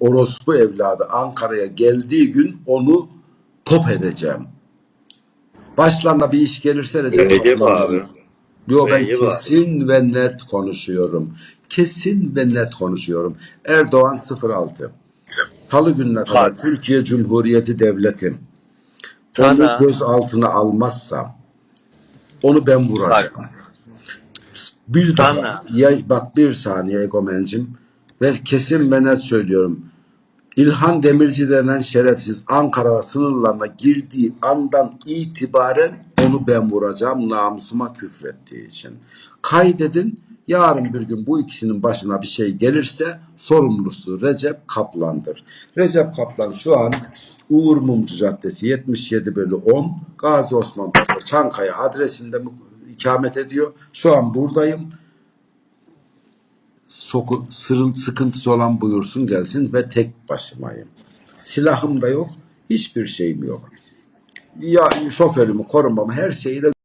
orospu evladı Ankara'ya geldiği gün onu top edeceğim. Başlarına bir iş gelirse Recep abi. Yo ben Recep abi. kesin ve net konuşuyorum. Kesin ve net konuşuyorum. Erdoğan 06. Salı gününe kadar Bak. Türkiye Cumhuriyeti Devleti onu göz altına almazsa onu ben vuracağım. Bir daha, Sana- ya, bak bir saniye Egomen'cim ve kesin ve net söylüyorum. İlhan Demirci denen şerefsiz Ankara sınırlarına girdiği andan itibaren onu ben vuracağım namusuma küfrettiği için. Kaydedin yarın bir gün bu ikisinin başına bir şey gelirse sorumlusu Recep Kaplan'dır. Recep Kaplan şu an Uğur Mumcu Caddesi 77 bölü 10 Gazi Osman Paşa Çankaya adresinde ikamet ediyor. Şu an buradayım soku, sırın sıkıntısı olan buyursun gelsin ve tek başımayım. Silahım da yok, hiçbir şeyim yok. Ya şoförümü, korumamı, her şeyiyle